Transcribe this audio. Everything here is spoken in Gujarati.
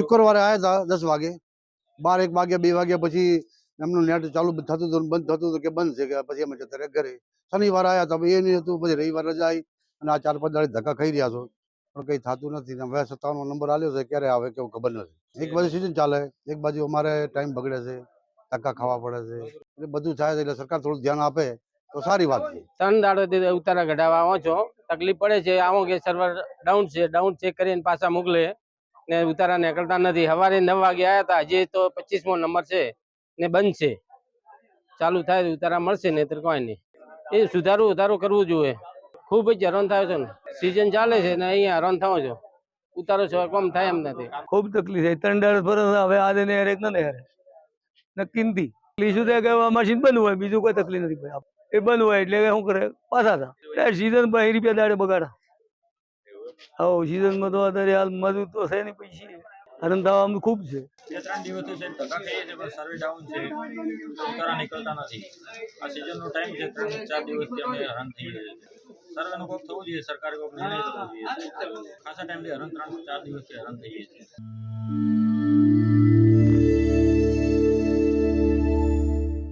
શુક્રવારે આવ્યા હતા દસ વાગે. બાર, એક વાગ્યા, બે વાગ્યા પછી એમનું નેટ ચાલુ થતું હતું, બંધ થતું હતું કે બંધ છે કે પછી અમે જતા રહ્યા ઘરે. શનિવાર આવ્યા હતા એ નહીં હતું, પછી રવિવાર રજા આવી અને આ ચાર પાંચ દાડે ધક્કા ખાઈ રહ્યા છો. પણ કંઈ થતું નથી. હવે સત્તાવનનો નંબર આવ્યો છે, ક્યારે આવે કેવું ખબર નથી. એક બાજુ સિઝન ચાલે. એક બાજુ અમારે ટાઈમ બગડે છે, ધક્કા ખાવા પડે છે. એટલે બધું થાય છે, એટલે સરકાર થોડું ધ્યાન આપે તો સારી વાત છે. ત્રણ દાડો ઉતારા ઘડાવા આવો છો. તકલીફ પડે છે, આવો કે સર્વર ડાઉન છે ડાઉન ચેક કરીને પાછા મોકલે. ને ઉતારા નીકળતા નથી. સવારે નવ વાગે આવ્યા હતા. હજી તો પચીસમો નંબર છે ને બંધ છે. ચાલુ થાય તો ઉતારા મળશે, નહીતર કોઈ નહીં. એ સુધારું વધારો કરવું જોઈએ. ખૂબ જ હેરાન થાય છે ને. સિઝન ચાલે છે ને અહીંયા હેરાન થાવ છો. ઉતારો છો કોમ થાય એમ નથી. ખૂબ તકલીફ છે. ત્રણ દર ફરસ હવે આજે ને હેરે. ને હેરે નક્કી નથી થાય કે મશીન બંધ હોય. બીજું કોઈ તકલીફ નથી એ બંધ હોય એટલે શું કરે? પાછા થા. સીઝન એ રૂપિયા દાડે બગાડા. હા સીઝનમાં તો અત્યારે હાલ મજૂર તો છે નહીં પૈસા હરણ થવામાં ખૂબ છે. બે ત્રણ દિવસથી છે છે સર્વે ડાઉન છે. ઉતારા નીકળતા નથી. આ સિઝનનો ટાઈમ છે, ત્રણ, ચાર દિવસથી અમે હેરાન થઈ રહ્યા છીએ સર્વેનું કોક થવું જોઈએ, સરકારે કોક નિર્ણય કરવો જોઈએ. ખાસા ટાઈમથી હરણ ત્રણ, ચાર દિવસથી હેરાન થઈએ છીએ